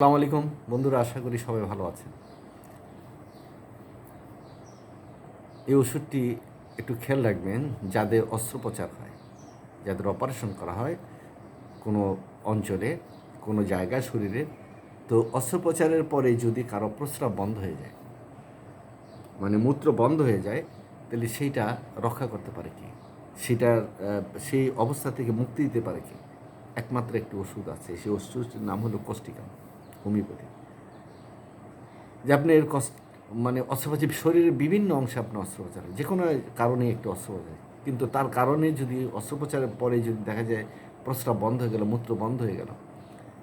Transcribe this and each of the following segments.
আসসালামু আলাইকুম। বন্ধুরা, আশা করি সবাই ভালো আছেন। এই ওষুধটি একটু খেয়াল রাখবেন, যাদের অস্ত্রোপচার হয়, যাদের অপারেশন করা হয় কোনো অঞ্চলে, কোনো জায়গায় শরীরে, তো অস্ত্রোপচারের পরে যদি কারও প্রস্রাব বন্ধ হয়ে যায় মানে মূত্র বন্ধ হয়ে যায়, তাহলে সেইটা রক্ষা করতে পারে কি? সেটার সেই অবস্থা থেকে মুক্তি দিতে পারে কি? একমাত্র একটি ওষুধ আছে, সেই ওষুধটির নাম হলো কষ্টিকাম হোমিওপ্যাথি যে আপনি এর কষ্ট মানে অস্ত্রোপচার, শরীরের বিভিন্ন অংশে আপনার অস্ত্রোপচার যে কোনো কারণে একটু অস্ত্রোপচার কিন্তু তার কারণে যদি অস্ত্রোপচারের পরে যদি দেখা যায় প্রস্রাব বন্ধ হয়ে গেল, মূত্র বন্ধ হয়ে গেল,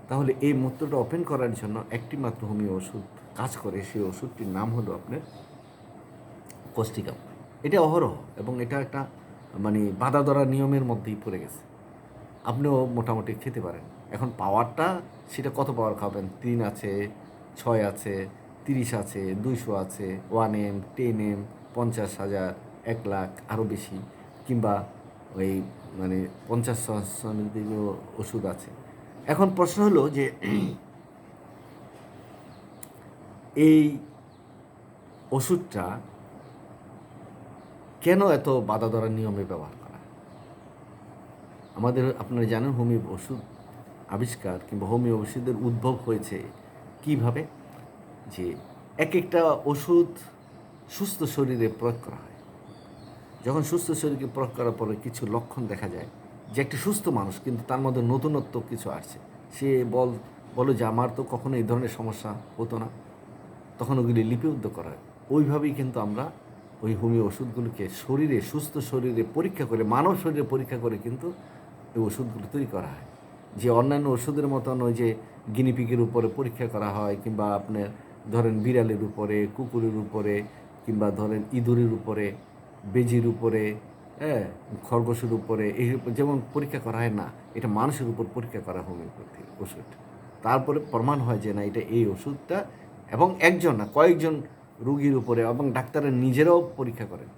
তাহলে এই মূত্রটা ওপেন করার জন্য একটি মাত্র হোমিও ওষুধ কাজ করে। সেই ওষুধটির নাম হলো আপনার কষ্টিকাম এটা অহরহ এবং এটা একটা মানে বাধা ধরা নিয়মের মধ্যেই পড়ে গেছে। আপনিও মোটামুটি খেতে পারেন। এখন পাওয়ারটা সেটা কত পাওয়ার খাবেন? তিন আছে, ছয় আছে, তিরিশ আছে, দুইশো আছে ওয়ান এম টেন এম পঞ্চাশ হাজার, এক লাখ আরও বেশি। কিংবা ওই মানে পঞ্চাশ ওষুধ আছে। এখন প্রশ্ন হলো যে এই ওষুধটা কেন এত বাধা ধরার নিয়মে ব্যবহার করা? আমাদের আপনারা জানেন হোমিও ওষুধ আবিষ্কার কিংবা হোমিও ওষুধের উদ্ভব হয়েছে কীভাবে? যে এক একটা ওষুধ সুস্থ শরীরে প্রয়োগ করা হয়। যখন সুস্থ শরীরকে প্রয়োগ করার পরে কিছু লক্ষণ দেখা যায় যে একটি সুস্থ মানুষ, কিন্তু তার মধ্যে নতুনত্ব কিছু আসছে। সে বল, বলো যে, আমার তো কখনো এই ধরনের সমস্যা হতো না। তখন ওগুলি লিপিবদ্ধ করা হয়। ওইভাবেই কিন্তু আমরা ওই হোমিও ওষুধগুলোকে শরীরে, সুস্থ শরীরে পরীক্ষা করে, মানব শরীরে পরীক্ষা করে কিন্তু এই ওষুধগুলো তৈরি করা হয়। যে অন্যান্য ওষুধের মতন ওই যে গিনিপিকের উপরে পরীক্ষা করা হয়, কিংবা আপনার ধরেন বিড়ালের উপরে, কুকুরের উপরে, কিংবা ধরেন ইঁদুরের উপরে, বেজির উপরে হ্যাঁ খরগোশের উপরে, এই যেমন পরীক্ষা করা হয় না, এটা মানুষের উপর পরীক্ষা করা হোমিওপ্যাথি ওষুধ। তারপরে প্রমাণ হয় যে না, এটা এই ওষুধটা এবং একজন না, কয়েকজন রুগীর উপরে এবং ডাক্তাররা নিজেরাও পরীক্ষা করেন।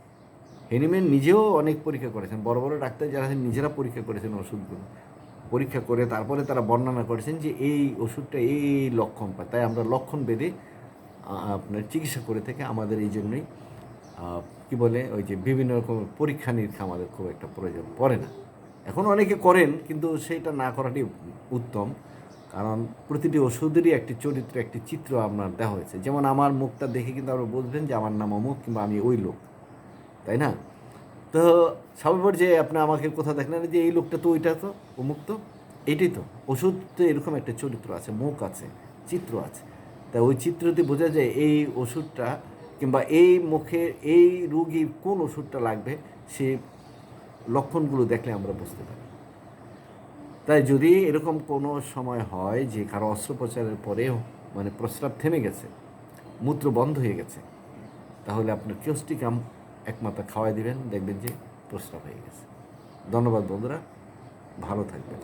হেনিম্যান নিজেও অনেক পরীক্ষা করেছেন, বড় বড় ডাক্তার যারা নিজেরা পরীক্ষা করেছেন ওষুধগুলো। পরীক্ষা করে তারপরে তারা বর্ণনা করেছেন যে এই ওষুধটা এই লক্ষণ পায়। তাই আমরা লক্ষণ বেঁধে আপনার চিকিৎসা করে থেকে আমাদের এই জন্যই কি বলে, ওই যে বিভিন্ন রকম পরীক্ষা নিরীক্ষা আমাদের খুব একটা প্রয়োজন পড়ে না। এখন অনেকে করেন, কিন্তু সেইটা না করাটাই উত্তম, কারণ প্রতিটি ওষুধেরই একটি চরিত্র, একটি চিত্র আপনার দেওয়া হয়েছে। যেমন আমার মুখটা দেখে কিন্তু আপনারা বুঝবেন যে আমার নাম অমুক কিংবা আমি ওই লোক, তাই না? তো স্বাভাবিক যে আপনি আমাকে কোথাও দেখলেন যে, এই লোকটা তো, ওইটা তো, অমুক তো, এটাই তো, ওষুধ তো এরকম একটা চরিত্র আছে, মুখ আছে, চিত্র আছে। তা ওই চিত্রতে বোঝা যায়, এই ওষুধটা কিংবা এই মুখে, এই রুগীর কোন ওষুধটা লাগবে, সে লক্ষণগুলো দেখলে আমরা বুঝতে পারি। তাই যদি এরকম কোনো সময় হয় যে, কারও অস্ত্রোপচারের পরেও মানে প্রস্রাব থেমে গেছে, মূত্র বন্ধ হয়ে গেছে, তাহলে আপনার কিওস্টিকাম একমাত্র খাওয়াই দিবেন দেখবেন যে প্রস্রাব হয়ে গেছে। ধন্যবাদ বন্ধুরা ভালো থাকবেন।